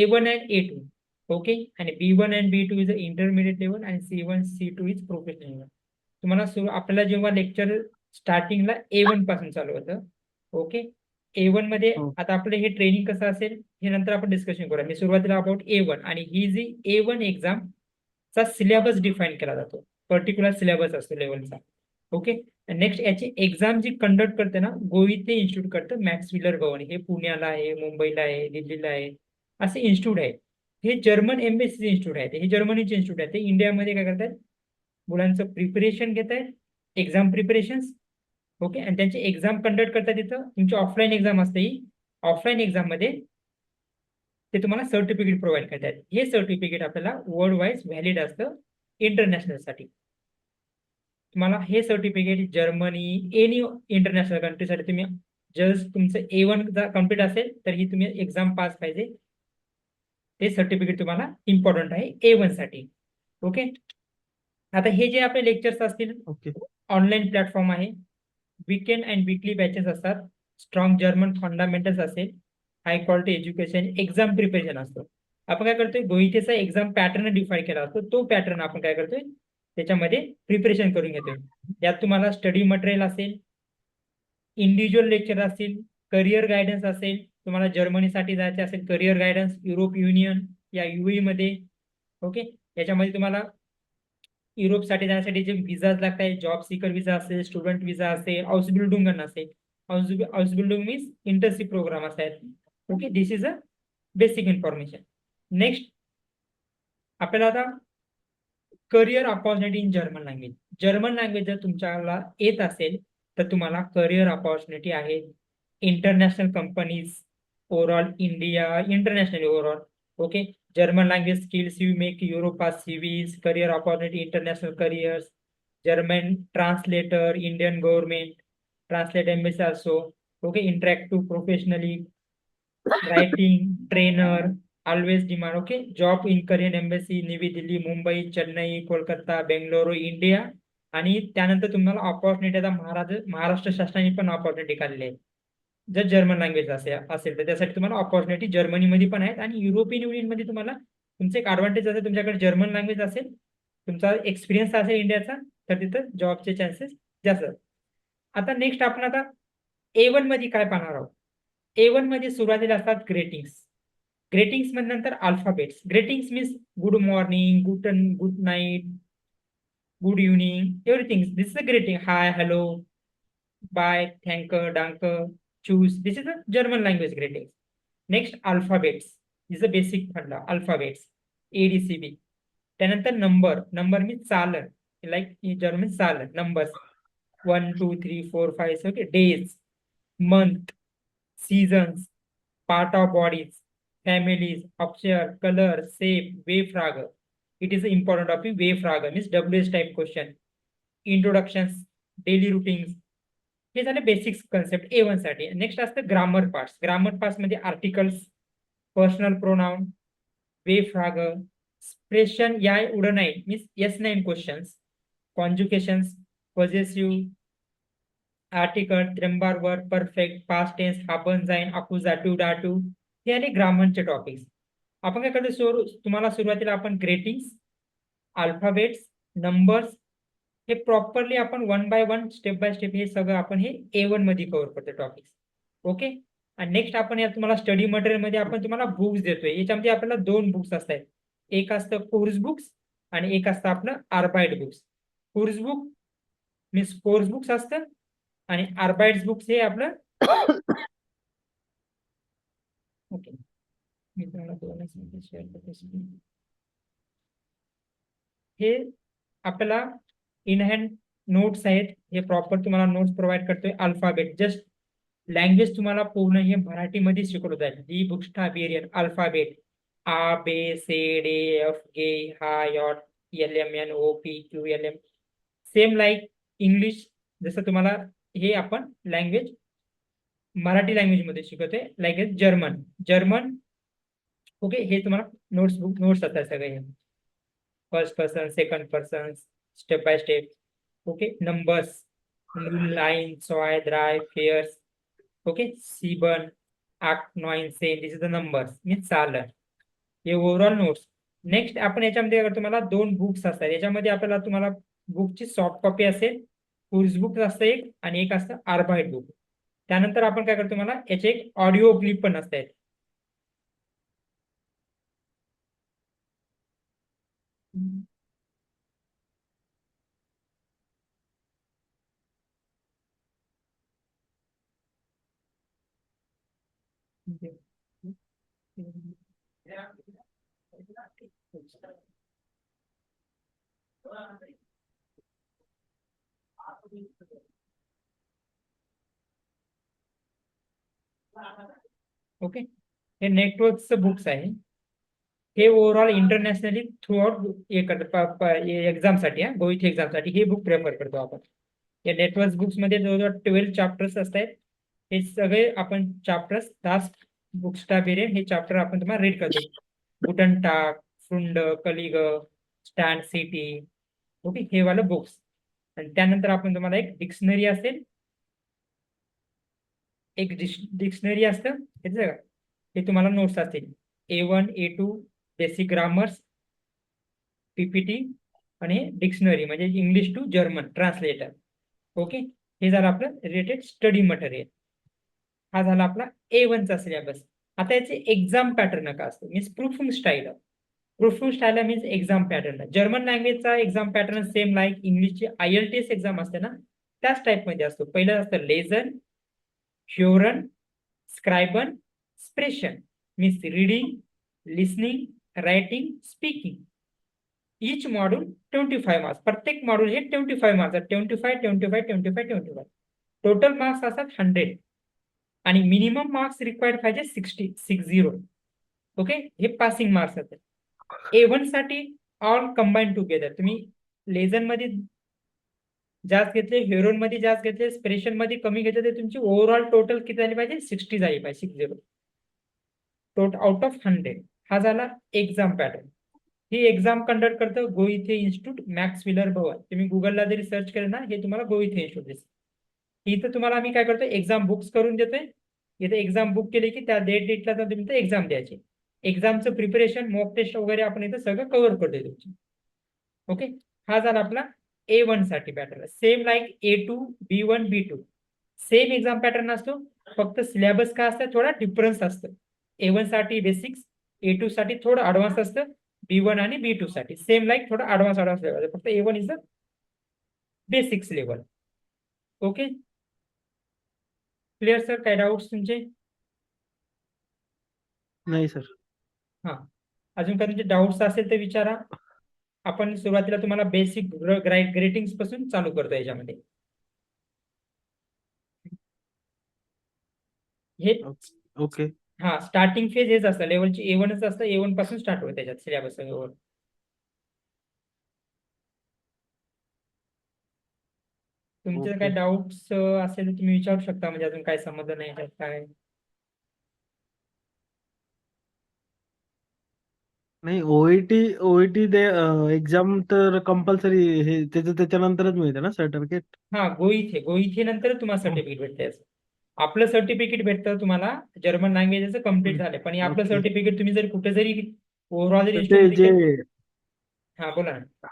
A one and A two okay आणि B one and B two is a intermediate level आणि C one C two is professional level तुम्हाला सुरू आपल्याला जेव्हा lecture स्टार्टिंगला ए वनपासून चालू होतं ओके ए वनमध्ये हो. आता आपलं हे ट्रेनिंग कसं असेल हे नंतर आपण डिस्कशन करूया. मी सुरुवातीला अबाउट ए वन आणि ही जी ए वन एक्झाम चा सिलेबस डिफाईन केला जातो. पर्टिक्युलर सिलेबस असतो लेवलचा ओके नेक्स्ट याची एक्झाम जी कंडक्ट करते ना गोविते इन्स्टिट्यूट करतं मॅक्स विलर भवन. हे पुण्याला आहे मुंबईला आहे दिल्लीला आहे. असे इन्स्टिट्यूट आहे हे जर्मन एम्बेसी इन्स्टिट्यूट आहे हे जर्मनीचे इन्स्टिट्यूट आहे ते इंडियामध्ये काय करतात मुलांचं प्रिपरेशन घेत आहेत एक्झाम प्रिपरेशन्स ओके आणि त्यांची एक्झाम कंडक्ट करतात तिथं तुमची ऑफलाईन एक्झाम असते ही. ऑफलाईन एक्झाममध्ये ते तुम्हाला सर्टिफिकेट प्रोव्हाइड करतात हे सर्टिफिकेट आपल्याला वर्ल्ड वाईज व्हॅलिड असतं इंटरनॅशनलसाठी. तुम्हाला हे सर्टिफिकेट जर्मनी एनी इंटरनॅशनल कंट्रीसाठी तुम्ही जस्ट तुमचं ए वन कंप्लीट असेल तर ही तुम्ही एक्झाम पास पाहिजे. ते सर्टिफिकेट तुम्हाला इम्पॉर्टंट आहे ए वनसाठी. ओके आता हे जे आपले लेक्चर्स असतील ऑनलाईन प्लॅटफॉर्म आहे. वीकेंड अँड विकली बॅचेस असतात. स्ट्रॉंग जर्मन फंडामेंटल्स असेल. High quality education exam preparation असतो. आपण काय करतोय? गोईटेचा एक्झाम पॅटर्न डिफाईन केला असतो. तो पॅटर्न आपण काय करतोय? त्याच्यामध्ये प्रिपरेशन करून घेतोय. यात तुम्हाला स्टडी मटेरियल असेल. इंडिव्हिज्युअल लेक्चर असतील. करिअर गायडन्स असेल. तुम्हाला जर्मनीसाठी जायचे असेल करिअर गायडन्स युरोप युनियन या युई मध्ये ओके याच्यामध्ये तुम्हाला युरोपसाठी जाण्यासाठी जे विजाज लागत आहे जॉब सिकर विजा असेल स्टुडंट विजा असेल हाऊस बिल्डिंग असेल. House house building means internship program असतात okay this is a basic information next आपल्याला आता career opportunity in German language German language जर तुमच्याला येत असेल तर तुम्हाला करिअर अपॉर्च्युनिटी आहे. International companies overall India, internationally overall. Okay, German language skills you make Europe as CVs, career opportunity, international careers, German translator, Indian government, translate MS also, okay, interact to professionally, writing, trainer, always demand, okay, job in Korean embassy, नवी Delhi, Mumbai, Chennai, Kolkata, Bangalore, India. आणि त्यानंतर तुम्हाला opportunity आता महाराज महाराष्ट्र शासनाने पण opportunity काढली आहे जर जर्मन लँग्वेज असेल असेल तर त्यासाठी तुम्हाला ऑपॉर्च्युनिटी जर्मनीमध्ये पण आहेत आणि युरोपियन युनियनमध्ये तुम्हाला तुमचं एक ॲडव्हान्टेज असेल तुमच्याकडे जर्मन लँग्वेज असेल तुमचा एक्सपिरियन्स असेल इंडियाचा तर तिथं जॉबचे चान्सेस जास्त आता नेक्स्ट आपण आता ए वनमध्ये काय पाहणार आहोत? ए वनमध्ये सुरुवातीला असतात ग्रेटिंग्स ग्रेटिंग्समध्ये नंतर alphabets greetings means good morning good good night good evening everything this a greeting hi hello bye thank Dank choose. This is a German language greetings. Next, alphabets. This is a basic funda. Alphabets. ADCB. त्यानंतर number number mean चालन like German चालन numbers one two three four five okay days month seasons part of bodies families अक्षर colour सेप वे फ्राग it is important of वे फ्राग means W S type question introductions daily routines हे झाले basics concept A वनसाठी. Next असतं grammar parts grammar पार्ट्समध्ये आर्टिकल्स पर्सनल प्रोनाऊन वे फ्राग एक्सप्रेशन या उड नाही. मीन्स येस नाईन क्वेश्चन्स कॉन्ज्युकेशन पॉझिटिव्ह आर्टिकल त्र्यंबार वर परफेक्ट पास्ट टेन्स हापन जाईन अकुजाटिव्ह डाटू हे आले ग्रामरचे टॉपिक्स आपण काय करतो? सुरू तुम्हाला सुरुवातीला आपण ग्रेटिंग्स अल्फाबेट्स नंबर्स हे प्रॉपरली आपण one by one step by step हे सगळं आपण हे ए वनमध्ये कव्हर करतो टॉपिक्स ओके आणि नेक्स्ट आपण या तुम्हाला स्टडी मटेरियलमध्ये आपण तुम्हाला बुक्स देतोय. याच्यामध्ये आपल्याला दोन बुक्स असतात. एक असतं कोर्स बुक्स आणि एक असतं आपलं आर्बाइड books course book means course books असतं आणि आर्बाइड्स बुक्स हे आपलं ओके मी तुम्हाला दोनच शेअर करतो. हे आपल्याला इन हँड नोट्स आहेत. हे प्रॉपर तुम्हाला नोट्स प्रोव्हाइड करतोय अल्फ़ाबेट जस्ट लँग्वेज तुम्हाला पूर्ण हे मराठीमध्ये शिकवलं जाईल. दी बुक्स्टा बेरियर अल्फ़ाबेट आ बे से डे एफ़ गे हा yacht L M N O P Q L M same like English जसं तुम्हाला हे आपण लँग्वेज मराठी लँग्वेज मध्ये शिकवतोय. लाईक जर्मन जर्मन ओके हे तुम्हाला नोट्स बुक नोट्स असतात सगळे. First person second person step by step okay numbers line soy द्राय फेअर्स ओके सीबन आक नॉईन Sen this is the numbers means चालर हे ओव्हरऑल नोट्स नेक्स्ट आपण याच्यामध्ये काय करतो दोन बुक्स असतात याच्यामध्ये आपल्याला तुम्हाला बुकची सॉफ्ट कॉपी असेल कोर्स बुक असतं एक आणि एक असतं आर्बाईट बुक त्यानंतर आपण काय करतो मला याचे एक ऑडिओ क्लिप पण असतात. ओके हे नेटवर्कचं बुक्स आहे हे ओव्हरऑल इंटरनॅशनली थ्रू आउट करतात एक्झामसाठी हा गोईथ एक्झामसाठी हे बुक प्रेफर करतो आपण. या नेटवर्क बुक्स मध्ये जवळजवळ ट्वेल्व चॅप्टर्स असतात. हे सगळे आपण चॅप्टर्स लास्ट बुक्सटा बेरे हे चॅप्टर आपण तुम्हाला रीड करतो. बुटन टाक फ्रुंड कलिग स्टँड सिटी ओके हे वालं बुक्स आणि त्यानंतर आपण तुम्हाला एक डिक्शनरी असेल. एक डिक्शनरी असतं हे का? हे तुम्हाला नोट्स असतील. A one A two basic grammars PPT आणि डिक्शनरी म्हणजे English to German translator okay हे झालं आपलं रिलेटेड स्टडी मटेरियल हा झाला आपला ए वनचा सिलेबस आता याचे एक्झाम पॅटर्न का असतो means proofing style proofing style means exam pattern German लँग्वेजचा exam pattern same like इंग्लिशची I L T S exam असते ना त्याच टाईपमध्ये असतो. पहिलं असतं लेझन ह्युरन स्क्रायबन स्प्रेशन means reading listening writing speaking each module twenty five marks प्रत्येक मॉड्यूल हे twenty five marks twenty five twenty five twenty five twenty five total marks असतात हंड्रेड आणि मिनिमम मार्क्स रिक्वायर्ड पाहिजे सिक्स्टी सिक्स झिरो ओके हे passing marks असतात A वनसाठी all combine together तुम्ही लेझनमध्ये जास्त घेतले हेरोनमध्ये जास्त घेतले स्प्रेशनमध्ये कमी घेतले तर तुमची ओव्हरऑल टोटल किती झाली पाहिजे? सिक्स्टी झाली पाहिजे six zero total out of hundred हा झाला एक्झाम पॅटर्न ही एक्झाम कंडक्ट करतं Goethe Institute Max Mueller Bhavan. तुम्ही गुगलला जरी सर्च केलं ना हे तुम्हाला गोइथे इन्स्टिट्यूट दिसेल इथं तुम्हाला आम्ही काय करतो एक्झाम बुक्स करून देतोय. इथे एक्झाम बुक केली की त्या डेट डेटला तर तुम्ही एक्झाम द्यायची. एक्झामचं प्रिपरेशन मॉक टेस्ट वगैरे आपण इथं सगळं कव्हर करतोय तुमची. ओके हा झाला आपला A वनसाठी pattern same like A two B one B two same exam pattern असतो. फक्त सिलेबस काय असतं? थोडा डिफरन्स असतं. ए वनसाठी बेसिक्स ए टू साठी थोडं ऍडव्हान्स असतं. बी वन आणि बी टू साठी. सेम लाईक थोडं ऍडव्हान्स ऍडव्हान्स लेवल फक्त A one is the basics level okay clear sir काय डाऊट्स तुमचे? नाही सर हा. अजून काही तुमचे डाऊट्स असेल तर विचारा. आपण सुरुवातीला तुम्हाला बेसिक ग्रेटिंग्सपासून चालू करतो याच्यामध्ये. हे ओके हा स्टार्टिंग फेज हेच असतं. लेवलची ए वनच असतं. ए वनपासून स्टार्ट होतं त्याच्यात सिलेबस तुमचे. काय डाऊट्स असेल तर तुम्ही विचारू शकता म्हणजे अजून काय समजलं नाही याच्यात काय नाही ओईटी ओईटी ते एक्झाम तर कंपल्सरी हे त्याचं त्याच्यानंतरच मिळते ना सर्टिफिकेट हा गोईथे गोईथे नंतर तुम्हाला सर्टिफिकेट भेटते याचं. आपलं सर्टिफिकेट भेटतं तुम्हाला जर्मन लँग्वेजचं कंप्लीट झालं पण हे आपलं. सर्टिफिकेट तुम्ही जर कुठे जरी ओव्हरऑल ते जरी जे हा बोला ना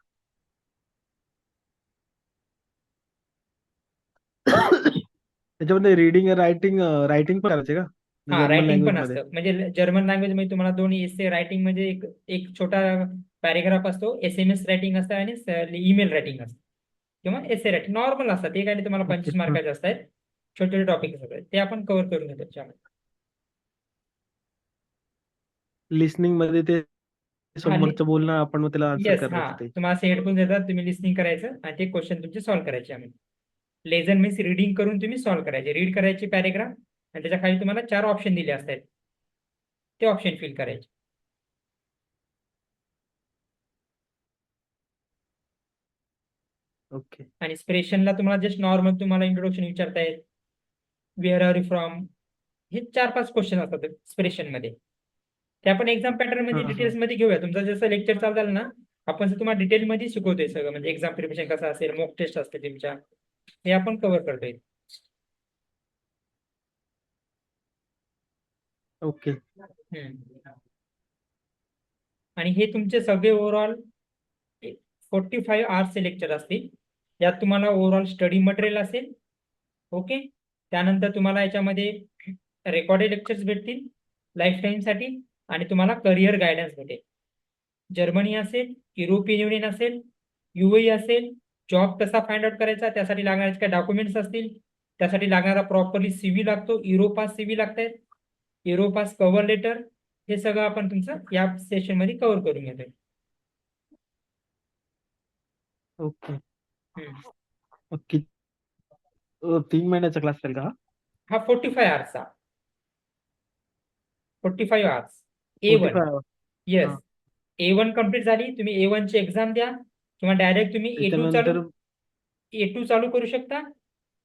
त्याच्यामध्ये रिडिंग रायटिंग रायटिंग पण करायचे का? हा रायटिंग पण असतं. म्हणजे जर्मन लँग्वेजमध्ये तुम्हाला दोन एसे रायटिंग म्हणजे एक एक छोटा पॅरेग्राफ असतो. एस एम एस रायटिंग असतं आणि ईमेल रायटिंग असतं. किंवा एसे रायटिंग नॉर्मल असतात ते नाही तुम्हाला. पंचवीस मार्काचे असतात. छोटे छोटे टॉपिक असतात. ते आपण कव्हर करून घेतो त्याच्यामध्ये. लिस्निंगमध्ये ते समोरचं बोलणं आपण त्याला आन्सर येस हा. करायचं ते. तुम्हाला असे हेडफोन देतात तुम्ही लिस्निंग करायचं आणि ते क्वेश्चन तुमचे सॉल्व्ह करायचे आम्ही. लेझन मीन्स रिडिंग करून तुम्ही सॉल्व्ह करायचे. रीड करायची पॅरेग्राफ आणि त्याच्याखाली तुम्हाला चार ऑप्शन दिले असतात. ते ऑप्शन फिल करायचे. ओके. आणि स्प्रेशनला तुम्हाला जस्ट नॉर्मल तुम्हाला इंट्रोडक्शन विचारतायत वेअर आर यू फ्रॉम हे चार पाच क्वेश्चन असतात स्प्रेशनमध्ये. ते आपण एक्झाम पॅटर्नमध्ये. डिटेल्समध्ये घेऊया. तुमचं जसं लेक्चर चालू झालं ना आपण तुम्हाला डिटेल मध्ये शिकवतोय सगळं. म्हणजे एक्झाम प्रिपरेशन कसं असेल मॉक टेस्ट असते तुमच्या. हे आपण कव्हर करतोय. ओके. आणि हे तुमचे सगळे ओव्हरऑल फोर्टी फाईव्ह आवर्सचे लेक्चर असतील. यात तुम्हाला ओव्हरऑल स्टडी मटेरियल असेल. ओके? त्यानंतर तुम्हाला याच्यामध्ये रेकॉर्डेड लेक्चर्स भेटतील लाईफ टाईमसाठी आणि तुम्हाला करिअर गायडन्स भेटेल. जर्मनी असेल युरोपियन युनियन असेल युएई असेल जॉब कसा फाइंड आउट करायचा त्यासाठी लागणारे काय डॉक्युमेंट्स असतील त्यासाठी लागणारा प्रॉपरली सीव्ही लागतो युरोपास सीव्ही लागतायत युरोपास कव्हर लेटर हे सगळं आपण तुमचं या सेशनमध्ये कव्हर करून घेतोय ओके. ओके तीन महिन्याचा क्लास असेल का हा? Forty five आवर्सचा forty five hours A one 45 hours. Yes. A one complete झाली तुम्ही ए वन ची एक्झाम द्या किंवा डायरेक्ट तुम्ही ए टू चालू ए टू चालू करू शकता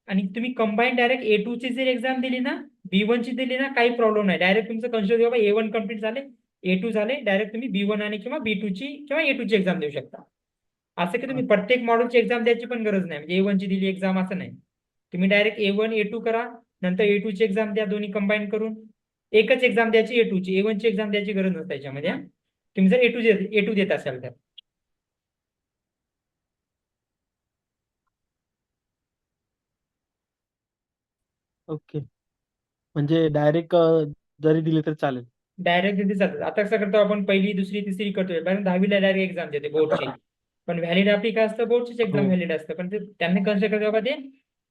आणि तुम्ही कंबाईन डायरेक्ट ए टू ची जर एक्झाम दिली ना बी वन ची दिली ना काही प्रॉब्लेम नाही डायरेक्ट तुमचं कन्सिडर बाबा ए वन कंप्लीट झाले ए टू झाले डायरेक्ट तुम्ही बी वन आणि किंवा बी टू ची किंवा ए टू ची एक्झाम देऊ शकता असं की तुम्ही प्रत्येक मॉड्यूलची एक्झाम द्यायची पण गरज नाही म्हणजे ए वन ची दिली एक्झाम असं नाही तुम्ही direct A one A two करा नंतर ए टू ची एक्झाम द्या दोन्ही कंबाईन करून एकच एक्झाम द्यायची ए टू ची ए वन ची एक्झाम द्यायची गरज नसते त्याच्यामध्ये हा. तुम्ही जर ए टू ए टू देत असाल तर ओके. म्हणजे डायरेक्ट जरी दिली तर चालेल. डायरेक्ट तिथे चालतं आता कसं करतो आपण पहिली दुसरी तिसरी करतोय. कारण दहावीला डायरेक्ट एक्झाम देते बोर्डची पण व्हॅलिड आपली काय असतं बोर्डचीच एक्झाम हो. व्हॅलिड असतं. पण ते त्यांनी कन्सिडर करतो बाबा ते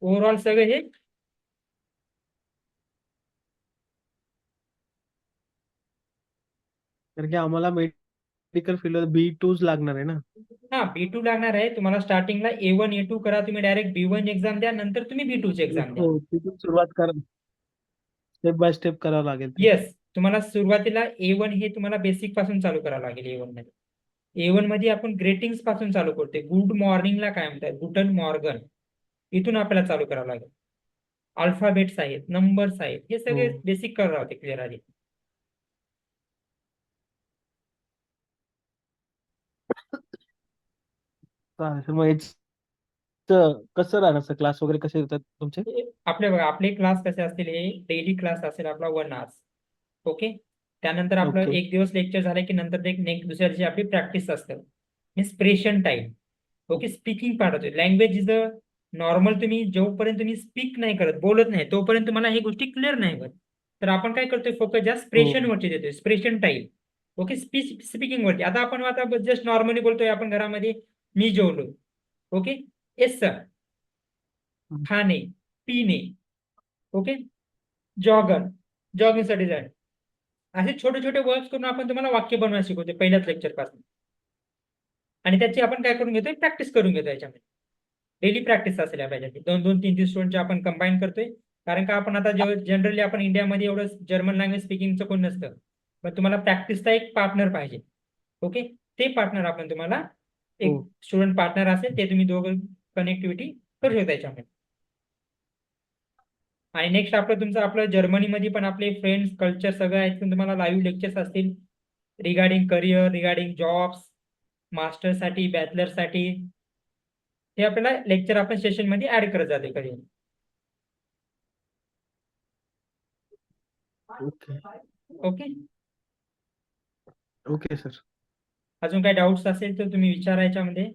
ओव्हरऑल सगळं हे कारण की आम्हाला मेडिकल फील्ड बी टूच लागणार आहे ना? हा बी टू लागणार आहे. तुम्हाला स्टार्टिंगला ए वन ए टू करा. तुम्ही डायरेक्ट बी वन एक्झाम द्या. नंतर तुम्ही बी टू ची एक्झाम द्या. हो तिथून सुरुवात करा. स्टेप बाय स्टेप करावं लागेल. ते. येस तुम्हाला सुरुवातीला ए वन हे तुम्हाला बेसिकपासून चालू करावं लागेल ए वनमध्ये. ए वनमध्ये आपण ग्रेटिंग्सपासून चालू करतोय. गुड मॉर्निंगला काय म्हणतात? गुटन मॉर्गन इथून आपल्याला चालू करावं लागेल. अल्फाबेट्स आहेत नंबर्स आहेत. हे सगळे हो. बेसिक करावं होते क्लिअर आधी. चालेल. सर मग याचं कसं राहणार सर? क्लास वगैरे कसे येतात तुमचे? हे आपले बघा आपले क्लास कसे असतील हे डेली क्लास असेल आपला वन आवर्स. ओके? त्यानंतर आपलं. एक दिवस लेक्चर झालं की नंतर ते नेक्स्ट दुसऱ्या दिवशी आपली प्रॅक्टिस असतं. मीन्स प्रेशन टाईम ओके? स्पीकिंग पार्ट होते. लँग्वेज इज अ नॉर्मल तुम्ही जोपर्यंत तुम्ही स्पीक नाही करत बोलत नाही तोपर्यंत तुम्हाला ही गोष्टी क्लिअर नाही होत. तर आपण काय करतोय फोकस जास्त स्प्रेशन वरती देतोय. स्प्रेशन टाईम ओके? स्पीच स्पीकिंग वरती. आता आपण आता जस्ट नॉर्मली बोलतोय आपण घरामध्ये मी जेवलो. Okay yes sir. खाणे पिणे. ओके जॉगर जॉगिंगसाठी जाय असे छोटे छोटे वर्क्स करून आपण तुम्हाला वाक्य बनवायला शिकवतो पहिल्याच लेक्चरपासून. आणि त्याची आपण काय करून घेतोय? प्रॅक्टिस करून घेतो याच्यामध्ये. डेली प्रॅक्टिस असेल या पाहिजे. दोन दोन तीन तीन स्टुडंटचे आपण कंबाईन करतोय. कारण का आपण आता जनरली आपण इंडियामध्ये एवढं जर्मन लँग्वेज स्पीकिंगचं कोण नसतं. पण तुम्हाला प्रॅक्टिसचा एक पार्टनर पाहिजे. ओके ते पार्टनर आपण तुम्हाला एक हो. स्टुडंट पार्टनर असेल ते तुम्ही दोघं कनेक्टिव्हिटी करू शकता याच्यामध्ये. आणि नेक्स्ट आपलं तुमचं आपलं जर्मनीमध्ये पण आपले फ्रेंड्स कल्चर सगळं आहेत. तुम्हाला लाईव्ह लेक्चर्स असतील रिगार्डिंग करिअर रिगार्डिंग जॉब्स मास्टरसाठी बॅचलरसाठी हे आपल्याला लेक्चर आपण सेशनमध्ये ऍड करत जाते कधी. ओके. Okay okay sir. अजून काही डाऊट्स असेल तर तुम्ही विचारा याच्यामध्ये.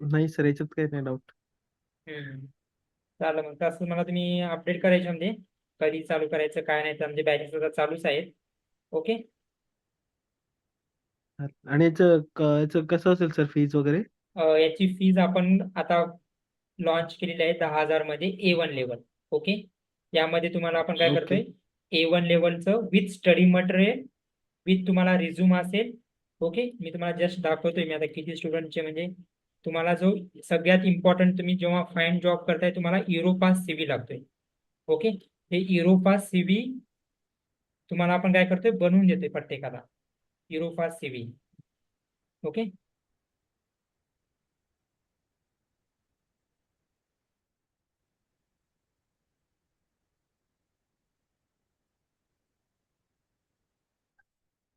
नाही सर याच्यात काही नाही डाऊट हम्म. चालेल मग तसं मला तुम्ही अपडेट करायचे म्हणजे कधी चालू करायचं काय नाही तर आमचे बॅचेस आता चालूच आहेत. ओके? आणि याचं क- याचं कसं असेल सर फीज वगैरे? अ, याची फीज आपण आता लॉन्च केलेली आहे दहा हजारमध्ये ए वन लेवल ओके? यामध्ये तुम्हाला आपण काय. करतोय? ए वन लेवलचं विथ स्टडी मटेरियल विथ तुम्हाला रिझ्यूम असेल. ओके? मी तुम्हाला जस्ट दाखवतोय. मी आता किती स्टुडंटचे म्हणजे तुम्हाला जो सगळ्यात इम्पॉर्टंट तुम्ही जेव्हा फाईन जॉब करताय तुम्हाला युरोपास सीव्ही लागतोय. ओके? हे युरोपास सीव्ही तुम्हाला आपण काय करतोय? बनवून देतोय प्रत्येकाला. Europass CV okay?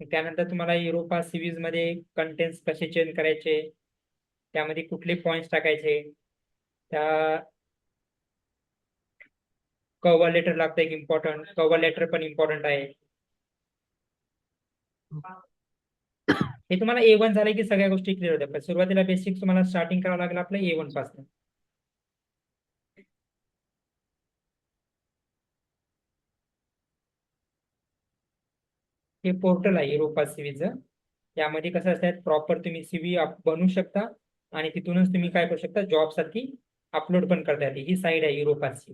त्यानंतर तुम्हाला युरोपा सिरीजमध्ये कंटेंट्स कसे चेंज करायचे? त्यामध्ये कुठले पॉइंट्स टाकायचे? त्या कव्हर लेटर लागतं एक इम्पॉर्टंट कव्हर लेटर पण इम्पॉर्टंट आहे. हे तुम्हाला ए वन झालं की सगळ्या गोष्टी क्लिअर होत्या. पण सुरुवातीला बेसिक तुम्हाला स्टार्टिंग करावं लागलं आपलं ए वनपासून. हे पोर्टल आहे युरोपा सीव्हीचं यामध्ये कसं असतात प्रॉपर तुम्ही सीव्ही बनवू शकता आणि तिथूनच तुम्ही काय करू शकता जॉबसाठी अपलोड पण करता येते. ही साईड आहे युरोपाची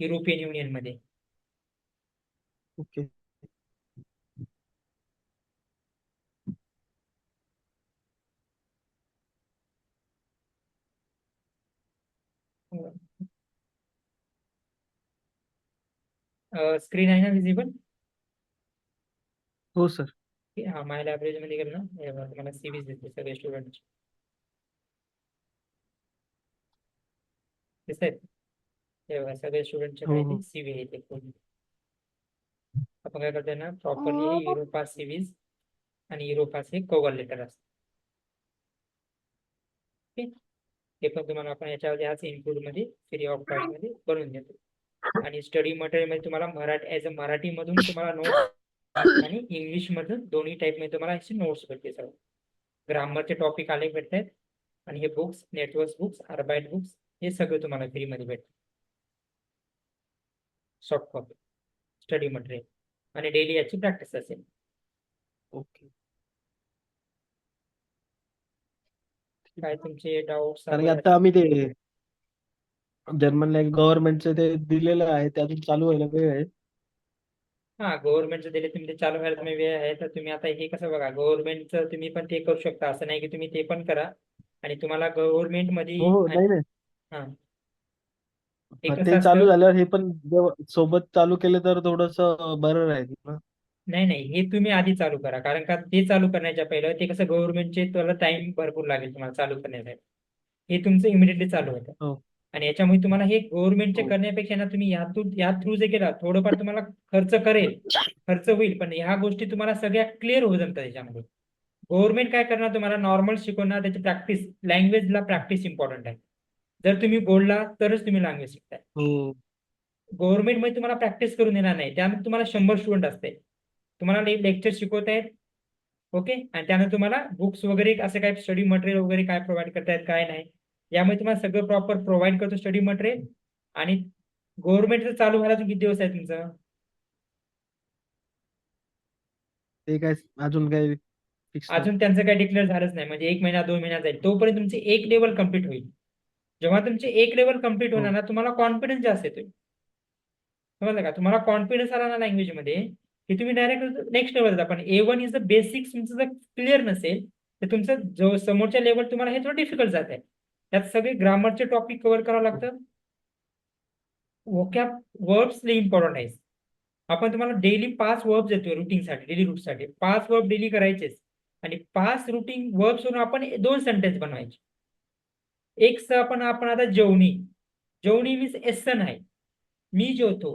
युरोपियन युनियनमध्ये. ओके स्क्रीन आहे ना विजिबल हो सर. हा माय लायब्ररी मध्ये गेलो ना हे बघा, तुम्हाला सीव्हीज दिसते सगळे स्टुडंट दिसत हे बघा सगळे स्टुडंटचे हो, हो. माहिती सीव्ही आहे ते पूर्ण. आपण काय करतोय ना प्रॉपरली युरोपा सीव्हीज आणि युरोपाचे कव्हर लेटर असते. Okay? ते पण तुम्हाला आपण याच्यामध्ये आज इनक्लूडमध्ये फ्री ऑफ कॉस्टमध्ये बनवून देतो. आणि स्टडी मटेरियलमध्ये तुम्हाला मराठी ऍज अ मराठी मधून तुम्हाला नोट्स आणि इंग्लिश मधून दोन्ही टाईपमध्ये तुम्हाला असे नोट्स भेटते सगळं. ग्रामरचे टॉपिक आले भेटतात आणि हे बुक्स नेटवर्क बुक्स अर्बाईट बुक्स हे सगळं तुम्हाला फ्री मध्ये भेटतं सॉफ्ट कॉपी स्टडी मटेरियल आणि डेली याची प्रॅक्टिस असेल. ओके काय तुमचे डाऊट्स कारण की आता आम्ही ते जर्मन लँग्वेज गव्हर्नमेंटचं ते दिलेलं आहे ते अजून चालू व्हायला वेळ आहे. हा गव्हर्नमेंटचं दिले तुम्ही ते चालू व्हायला तुम्ही वेळ आहे तर तुम्ही आता हे कसं बघा गव्हर्नमेंटचं तुम्ही पण ते करू शकता असं नाही की तुम्ही ते पण करा. आणि तुम्हाला गव्हर्नमेंटमध्ये हो हो नाही नाही. हा. ते कसं ते चालू असतं- झाल्यावर हे पण जेव्हा सोबत चालू केलं तर थोडस बरं राहील ना? नाही नाही हे तुम्ही आधी चालू करा कारण का ते चालू करण्याच्या पहिलं ते कसं गव्हर्नमेंटचे तुम्हाला टाइम भरपूर लागेल तुम्हाला चालू करण्यासाठी. हे तुमचं इमिडिएटली चालू होतं. हो. आणि याच्यामुळे तुम्हाला हे गव्हर्नमेंटचे हो. करण्यापेक्षा ना तुम्ही यातून या थ्रू जे केला थोडंफार तुम्हाला खर्च करेल खर्च होईल. पण ह्या गोष्टी तुम्हाला सगळ्या क्लिअर होऊ जमतात त्याच्यामध्ये गव्हर्नमेंट काय करणार तुम्हाला? नॉर्मल शिकवणार त्याची प्रॅक्टिस लँग्वेजला प्रॅक्टिस इम्पॉर्टंट आहे. जर तुम्ही बोलला तरच तुम्ही लँग्वेज शिकताय. हो. गव्हर्नमेंटमध्ये तुम्हाला प्रॅक्टिस करून देणार नाही. त्यामध्ये तुम्हाला शंभर स्टुडंट असते. तुम्हाला लेक्चर शिकवत आहेत. ओके आणि त्यानंतर तुम्हाला बुक्स वगैरे असं काय स्टडी मटेरियल वगैरे काय प्रोव्हाइड करतायत काय नाही. यामुळे तुम्हाला सगळं प्रॉपर प्रोव्हाइड करतो स्टडी मटेरियल आणि गव्हर्नमेंटचं चालू व्हायला किती दिवस आहे तुमचं? ते काय अजून काय अजून त्यांचं काही डिक्लेअर झालंच नाही. म्हणजे एक महिना दोन महिना जाईल. तोपर्यंत तुमचे एक लेवल कंप्लीट होईल. जेव्हा तुमचे एक लेवल कंप्लीट होणार ना तुम्हाला कॉन्फिडन्स जास्त येतोय. समजलं का? तुम्हाला कॉन्फिडन्स आला ना लँग्वेजमध्ये की तुम्ही डायरेक्ट नेक्स्ट लेवल जाता पण A one is the basics तुमचं जर क्लिअर नसेल तर तुमचं जो समोरच्या लेवल तुम्हाला हे थोडं डिफिकल्ट जात आहे त्यात सगळे ग्रामरचे टॉपिक कव्हर करावं लागतं. वोकॅप वर्ब्स लई इम्पॉर्टंट आहे आपण तुम्हाला डेली पाच वर्ब्स देतोय रुटीनसाठी डेली रूटसाठी पाच वर्ब डेली करायचेच. आणि पाच रुटीन वर्ब्स वरून आपण दोन सेंटेन्स बनवायचे. एक स आपण आपण आता जेवणी. जेवणी मीन्स एसन आहे. मी जेवतो.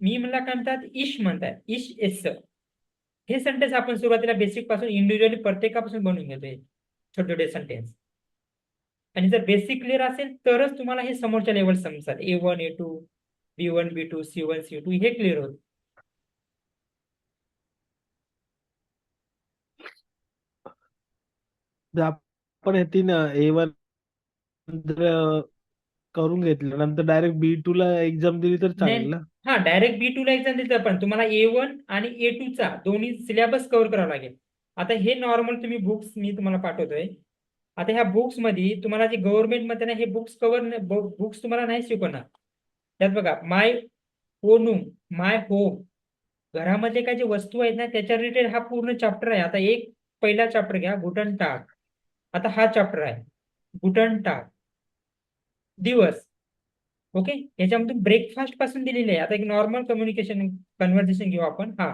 मी म्हणला काय म्हणतात? इश म्हणतात. इश एस. हे सेंटेन्स आपण सुरुवातीला बेसिकपासून इंडिव्हिज्युअली प्रत्येकापासून बनवून घेतोय. छोटे छोटे सेंटेन्स आणि जर बेसिक क्लिअर असेल तरच तुम्हाला हे समोरच्या लेवल समजतात A one A two B one B two C one C two हे क्लिअर होत आपण हे तीन ए वन करून घेतलं. नंतर डायरेक्ट बी टू ला एक्झाम दिली तर चालेल ना? हा डायरेक्ट बी टू ला एक्झाम देतं पण तुम्हाला ए वन आणि ए टू चा दोन्ही सिलेबस कव्हर करावा लागेल. आता हे नॉर्मल तुम्ही बुक्स मी तुम्हाला पाठवतोय. आता ह्या बुक्समध्ये तुम्हाला जे गव्हर्नमेंटमध्ये ना हे बुक्स कव्हर बुक्स तुम्हाला नाही शिकवणार. त्यात बघा माय ओनूम माय होम घरामधले काय जे वस्तू आहेत ना त्याच्या रिलेटेड हा पूर्ण चॅप्टर आहे. आता एक पहिला चॅप्टर घ्या गुटन टाक. आता हा चॅप्टर आहे. गुटन टाक. दिवस. ओके? याच्यामध्ये ब्रेकफास्टपासून दिलेले आहे. आता एक नॉर्मल कम्युनिकेशन कन्व्हर्सेशन घेऊ आपण. हा.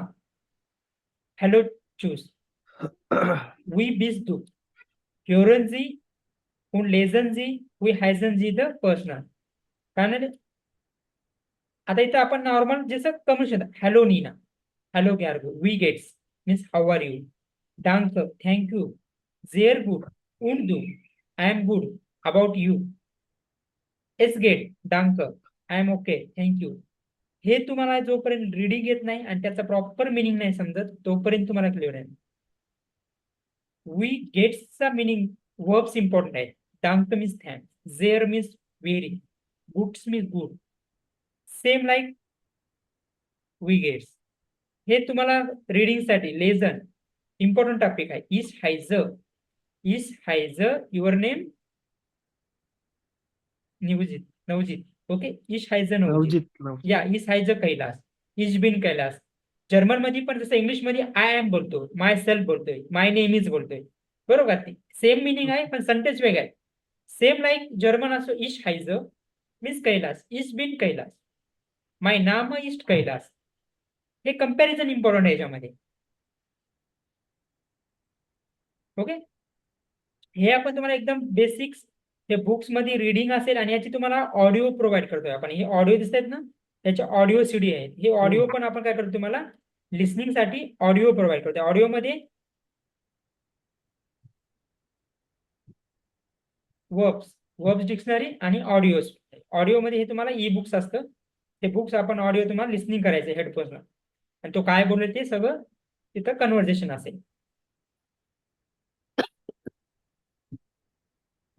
हॅलो चूस वी बिस दू hören Sie und lesen Sie wie heißen Sie the काय कारण आता इथं आपण नॉर्मल जसं कम्युनिकेशन हॅलो नीना हॅलो गॅर्गो वी गेट्स मीन्स हाऊ आर यू डांक थँक यू झेअर गुड उंड दू I am good about you S गेट डांक I am okay thank you हे तुम्हाला जोपर्यंत रिडिंग येत नाही आणि त्याचा प्रॉपर मिनिंग नाही समजत तोपर्यंत तुम्हाला क्लिअर आहे वी गेट्सचा मिनिंग वर्ब्स इम्पॉर्टंट आहे डांक मीन्स थँक झेअर मीन्स व्हेरी गुड्स मीन्स गुड सेम लाईक वी गेट्स हे तुम्हाला रीडिंगसाठी लेझन इम्पॉर्टंट टॉपिक आहे. इस हायझ इस हायझ your name Nivjit Navjit okay इश हायझ नवजित नवजीत नवजीत. या इस हायझ कैलास इज बिन कैलास जर्मनमध्ये पण जसं इंग्लिशमध्ये आय एम बोलतो माय सेल्फ बोलतोय माय नेम इज बोलतोय. बरोबर का? सेम मिनिंग आहे पण सेंटेन्स वेगळं आहे. सेम लाईक जर्मन असो इश हायझ मीन्स कैलास इज बिन कैलास माय नाम इस्ट कैलास. हे कंपॅरिझन इम्पॉर्टंट आहे याच्यामध्ये. ओके हे आपण तुम्हाला एकदम बेसिक्स हे बुक्समध्ये रिडिंग असेल आणि याची तुम्हाला ऑडिओ प्रोव्हाइड करतोय आपण. हे ऑडिओ दिसत आहेत ना त्याचे ऑडिओ सीडी आहेत. हे ऑडिओ पण आपण काय करतो तुम्हाला? लिस्निंगसाठी ऑडिओ प्रोव्हाइड करतो. ऑडिओमध्ये वर्ब्स वर्ब्स डिक्शनरी आणि ऑडिओज ऑडिओ मध्ये हे तुम्हाला ई बुक्स असतं. ते बुक्स आपण ऑडिओ तुम्हाला लिस्निंग करायचे हेडफोन्सला आणि तो काय बोलले ते सगळं तिथं कन्व्हर्सेशन असेल.